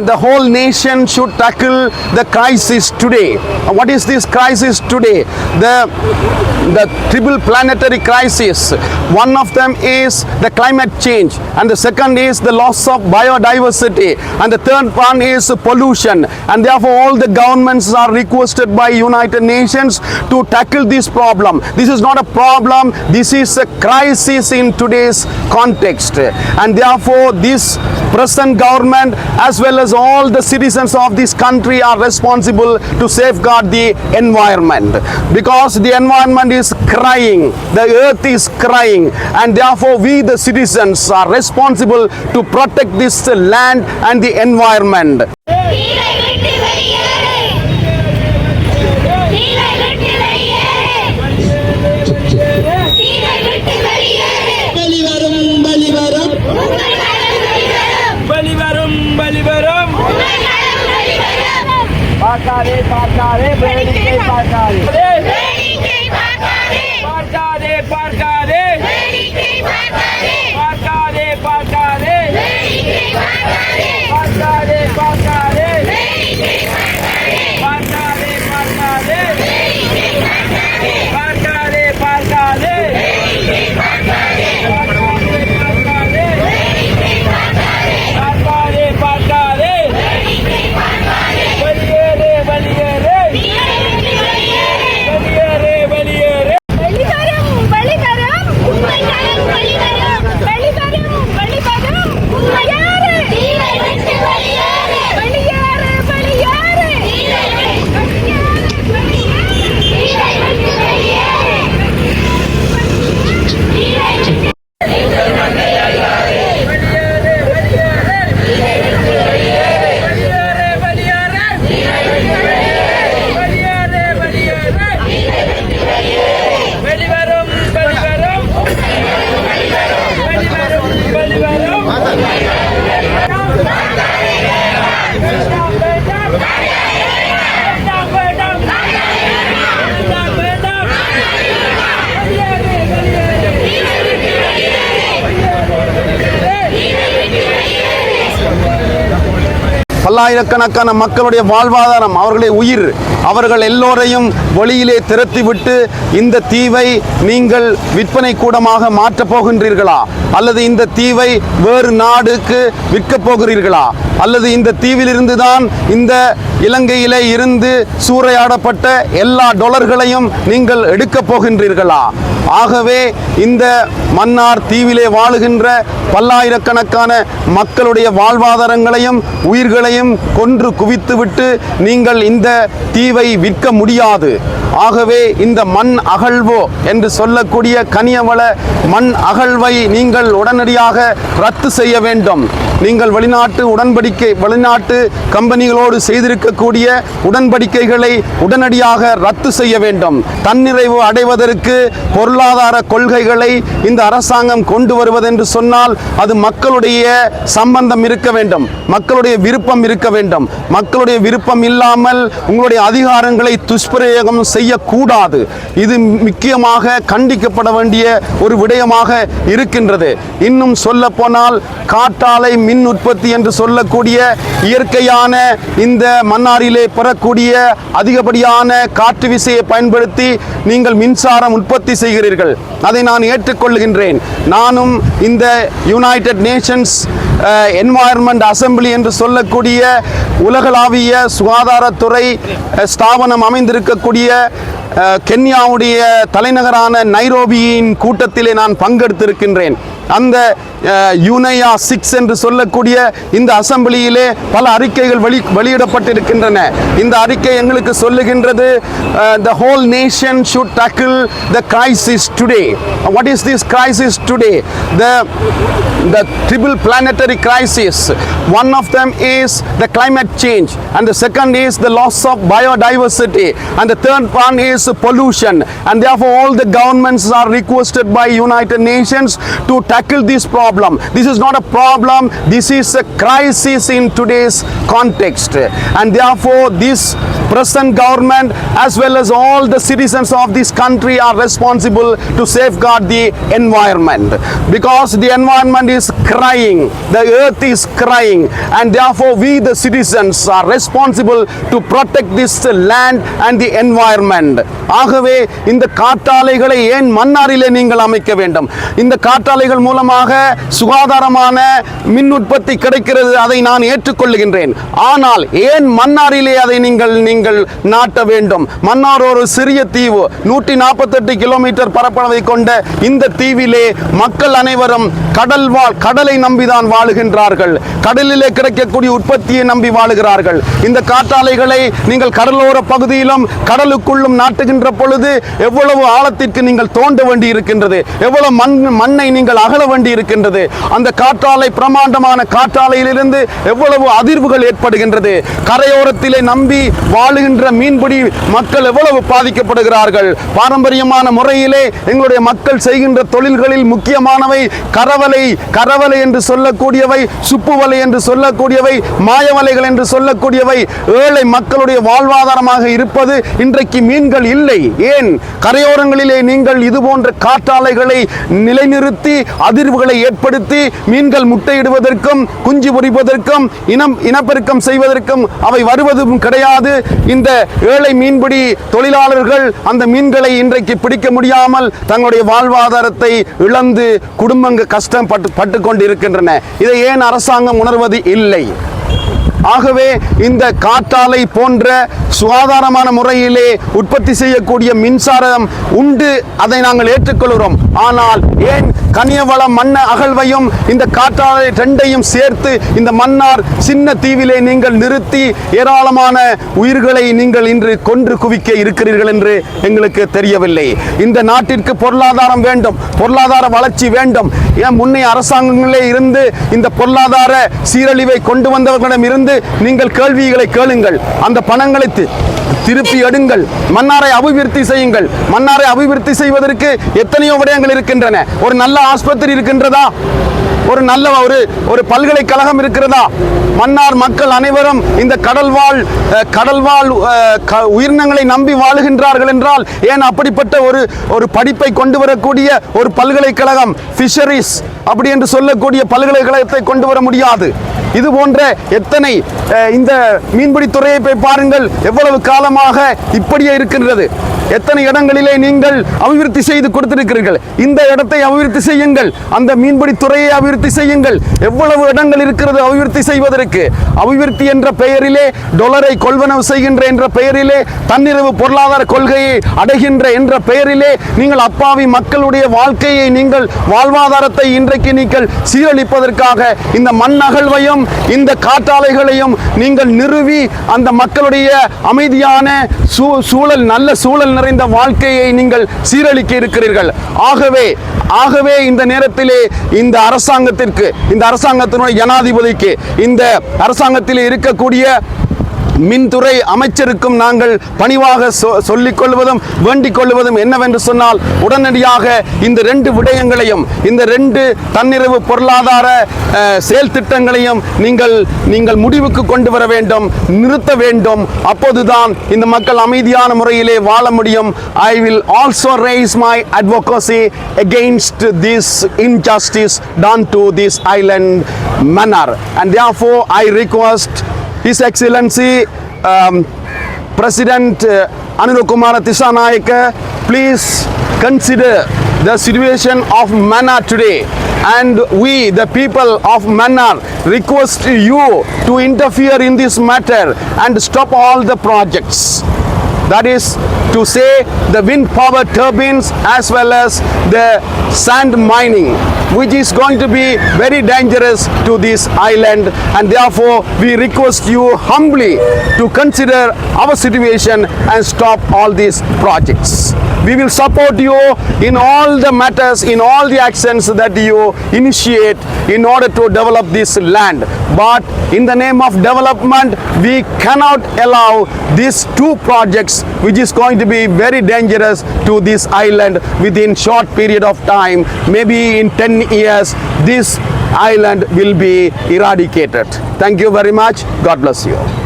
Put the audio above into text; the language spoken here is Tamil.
The whole nation should tackle the crisis today. What is this crisis today? The, the triple planetary crisis. One of them is the climate change, and the second is the loss of biodiversity, and the third one is pollution. And therefore, all the governments are requested by United Nations to tackle this problem. This is not a problem, this is a crisis in today's context. And therefore, this present government as well as all the citizens of this country are responsible to safeguard the environment. Because the environment is crying the earth is crying and therefore we the citizens are responsible to protect this land and the environment सरकारे सरकारे ब्रेड के सरकारे பல்லாயிரக்கணக்கான மக்களுடைய வாழ்வாதாரம் அவர்களுடைய உயிர் அவர்கள் எல்லோரையும் வெளியிலே திரட்டிவிட்டு இந்த தீவை நீங்கள் விற்பனை கூடமாக மாற்றப் போகின்றீர்களா? அல்லது இந்த தீவை வேறு நாடுக்கு விற்கப் போகிறீர்களா? அல்லது இந்த தீவிலிருந்து தான் இந்த இலங்கையிலே இருந்து சூறையாடப்பட்ட எல்லா டொலர்களையும் நீங்கள் எடுக்கப் போகின்றீர்களா? ஆகவே இந்த மன்னார் தீவிலே வாழுகின்ற பல்லாயிரக்கணக்கான மக்களுடைய வாழ்வாதாரங்களையும் உயிர்களையும் கொன்று குவித்துவிட்டு நீங்கள் இந்த தீவை விற்க முடியாது. ஆகவே இந்த மண் அகழ்வோ என்று சொல்லக்கூடிய கனியவள மண் அகழ்வை நீங்கள் உடனடியாக ரத்து செய்ய வேண்டும். நீங்கள் வெளிநாட்டு உடன்படிக்கை வெளிநாட்டு கம்பெனிகளோடு செய்திருக்கக்கூடிய உடன்படிக்கைகளை உடனடியாக ரத்து செய்ய வேண்டும். தன்னிறைவு அடைவதற்கு பொருளாதார கொள்கைகளை இந்த அரசாங்கம் கொண்டு வருவதென்று சொன்னால் அது மக்களுடைய சம்பந்தம் இருக்க வேண்டும். மக்களுடைய விருப்பம் இருக்க வேண்டும். மக்களுடைய விருப்பம் இல்லாமல் உங்களுடைய அதிகாரங்களை துஷ்பிரயோகம் செய்யக்கூடாது. இது முக்கியமாக கண்டிக்கப்பட வேண்டிய ஒரு விடயமாக இருக்கின்றது. இன்னும் சொல்ல போனால் காற்றாலை மின் உற்பத்தி என்று சொல்லக்கூடிய இயற்கையான இந்த மன்னாரிலே பெறக்கூடிய அதிகப்படியான காற்று விசையை பயன்படுத்தி நீங்கள் மின்சாரம் உற்பத்தி செய்கிறீர்கள். அதை நான் ஏற்றுக்கொள்கின்றேன். நானும் இந்த யுனைடெட் நேஷன்ஸ் என்வாயர்மெண்ட் அசம்பிளி என்று சொல்லக்கூடிய உலகளாவிய சுகாதாரத்துறை ஸ்தாபனம் அமைந்திருக்கக்கூடிய கென்யாவுடைய தலைநகரான நைரோபியின் கூட்டத்திலே நான் பங்கெடுத்திருக்கின்றேன் அந்த யுனையா சிக்ஸ் என்று சொல்லக்கூடிய இந்த அசம்பிளியிலே பல அறிக்கைகள் வெளி வெளியிடப்பட்டிருக்கின்றன இந்த அறிக்கை எங்களுக்கு சொல்லுகின்றது the whole nation should tackle the crisis today what is this crisis today the the triple planetary crisis one of them is the climate change and the second is the loss of biodiversity and the third one is pollution and therefore all the governments are requested by united nations to tackle this problem. This is not a problem, this is a crisis in today's context. And therefore, this present government as well as all the citizens of this country are responsible to safeguard the environment because the environment is crying, the earth is crying, and therefore, we the citizens are responsible to protect this land and the environment. ஆகவே இந்த காற்றாலைகளை ஏன் மன்னாரிலே நீங்கள் அமைக்க வேண்டும்? இந்த காற்றாலைகள் மூலமாக சுகாதாரமான மின் உற்பத்தி கிடைக்கிறது அதை நான் ஏற்றுக்கொள்ளுகின்றேன் ஆனால் ஏன் மன்னாரிலே அதை நீங்கள் நீங்கள் நாட்ட வேண்டும்? மன்னார் ஒரு சிறிய தீவு நூற்றி நாற்பத்தெட்டு கிலோமீட்டர் பரப்பளவை கொண்ட இந்த தீவிலே மக்கள் அனைவரும் கடல் வாழ் கடலை நம்பிதான் வாழுகின்றார்கள். கடலிலே கிடைக்கக்கூடிய உற்பத்தியை நம்பி வாழுகிறார்கள். இந்த காற்றாலைகளை நீங்கள் கடலோர பகுதியிலும் கடலுக்குள்ளும் நாட்டு நாட்டுகின்ற பொழுது எவ்வளவு ஆழத்திற்கு நீங்கள் தோண்ட வேண்டி இருக்கின்றது எவ்வளவு மண் மண்ணை நீங்கள் அகல வேண்டி இருக்கின்றது அந்த காற்றாலை பிரமாண்டமான காற்றாலையிலிருந்து எவ்வளவு அதிர்வுகள் ஏற்படுகின்றது. கரையோரத்திலே நம்பி வாழுகின்ற மீன்பிடி மக்கள் எவ்வளவு பாதிக்கப்படுகிறார்கள். பாரம்பரியமான முறையிலே எங்களுடைய மக்கள் செய்கின்ற தொழில்களில் முக்கியமானவை கரவலை கரவலை என்று சொல்லக்கூடியவை சுப்பு வலை என்று சொல்லக்கூடியவை மாயவலைகள் என்று சொல்லக்கூடியவை. ஏழை மக்களுடைய வாழ்வாதாரமாக இருப்பது இன்றைக்கு மீன்கள் இல்லை. ஏன்? கரையோரங்களிலே நீங்கள் இது போன்ற காற்றாலைகளை நிலைநிறுத்தி அதிர்வுகளை ஏற்படுத்தி மீன்கள் முட்டையிடுவதற்கும் குஞ்சு பொறிப்பதற்கும் இனம் இனப்பெருக்கம் செய்வதற்கும் அவை வருவதும் கிடையாது. இந்த ஏழை மீன்பிடி தொழிலாளர்கள் அந்த மீன்களை இன்றைக்கு பிடிக்க முடியாமல் தங்களுடைய வாழ்வாதாரத்தை இழந்து குடும்பங்கள் கஷ்டம் பட்டு பட்டு கொண்டிருக்கின்றன இதை ஏன் அரசாங்கம் உணர்வது இல்லை? ஆகவே இந்த காற்றாலை போன்ற சுகாதாரமான முறையிலே உற்பத்தி செய்யக்கூடிய மின்சாரம் உண்டு. அதை நாங்கள் ஏற்றுக்கொள்கிறோம். ஆனால் ஏன் கனியவள மண்ண அகழ்வையும் இந்த காற்றாலை ரெண்டையும் சேர்த்து இந்த மன்னார் சின்ன தீவிலே நீங்கள் நிறுத்தி ஏராளமான உயிர்களை நீங்கள் இன்று கொன்று குவிக்க இருக்கிறீர்கள் என்று எங்களுக்கு தெரியவில்லை. இந்த நாட்டிற்கு பொருளாதாரம் வேண்டும். பொருளாதார வளர்ச்சி வேண்டும். ஏன் முன்னைய அரசாங்கங்களே இருந்து இந்த பொருளாதார சீரழிவை கொண்டு வந்தவர்களிடம் இருந்து நீங்கள் கேள்விகளை கேளுங்கள். அந்த பணங்களை திருப்பி எடுங்கள். மன்னாரை அபிவிருத்தி செய்யுங்கள். மன்னாரை அபிவிருத்தி செய்வதற்கு எத்தனையோ விடயங்கள் இருக்கின்றன. ஒரு நல்ல ஆஸ்பத்திரி இருக்கின்றதா? ஒரு நல்ல ஒரு ஒரு பல்கலைக்கழகம் இருக்கிறதா? மன்னார் மக்கள் அனைவரும் இந்த கடல்வாழ் கடல்வாழ் உயிரினங்களை நம்பி வாழுகின்றார்கள் என்றால் ஏன் அப்படிப்பட்ட ஒரு ஒரு படிப்பை கொண்டு வரக்கூடிய ஒரு பல்கலைக்கழகம் ஃபிஷரிஸ் அப்படி என்று சொல்லக்கூடிய பல்கலைக்கழகத்தை கொண்டு வர முடியாது? இது போன்ற எத்தனை இந்த மீன்பிடி துறையை போய் பாருங்கள். எவ்வளவு காலமாக இப்படியே இருக்கின்றது. எத்தனை இடங்களிலே நீங்கள் அபிவிருத்தி செய்து கொடுத்திருக்கிறீர்கள். இந்த இடத்தை அபிவிருத்தி செய்யுங்கள். அந்த மீன்பிடி துறையை அபிவிருத்தி செய்யுங்கள். எவ்வளவு இடங்கள் இருக்கிறது அபிவிருத்தி செய்வதற்கு. அபிவிருத்தி என்ற பெயரிலே டொலரை கொள்வனவு செய்கின்ற என்ற பெயரிலே தன்னிறவு பொருளாதார கொள்கையை அடைகின்ற என்ற பெயரிலே நீங்கள் அப்பாவி மக்களுடைய வாழ்க்கையை நீங்கள் வாழ்வாதாரத்தை இன்றைக்கு நீங்கள் சீரழிப்பதற்காக இந்த மண் அகழ்வையும் இந்த காற்றாலைகளையும் நீங்கள் நிறுவி அந்த மக்களுடைய அமைதியான சூ- சூழல் நல்ல சூழல் நிறைந்த வாழ்க்கையை நீங்கள் சீரழிக்க இருக்கிறீர்கள். ஆகவே ஆகவே இந்த நேரத்திலே இந்த அரசாங்கத்திற்கு இந்த அரசாங்கத்தினுடைய ஜனாதிபதிக்கு இந்த அரசாங்கத்தில் இருக்கக்கூடிய மின்துறை அமைச்சருக்கும் நாங்கள் பணிவாக சொ- சொல்லிக் கொள்வதும் வேண்டிக் கொள்வதும் என்னவென்று சொன்னால் உடனடியாக இந்த ரெண்டு விடயங்களையும் இந்த ரெண்டு தன்னிறைவு பொருளாதார செயல் திட்டங்களையும் நீங்கள் நீங்கள் முடிவுக்கு கொண்டு வர வேண்டும் நிறுத்த வேண்டும். அப்போதுதான் இந்த மக்கள் அமைதியான முறையிலே வாழ முடியும். I will also raise my advocacy this injustice done done this this island and and for I request His Excellency um, President uh, Anil Kumar Tishanayaka, please consider the situation of Mannar today. And we, the people of Mannar, request you to interfere in this matter and stop all the projects. That is to say the wind power turbines as well as the sand mining which is going to be very dangerous to this island and therefore we request you humbly to consider our situation and stop all these projects. We will support you in all the matters, in all the actions that you initiate in order to develop this land. But in the name of development, we cannot allow these two projects, which is going to be very dangerous to this island within short period of time. Maybe in 10 years, this island will be eradicated. Thank you very much. God bless you.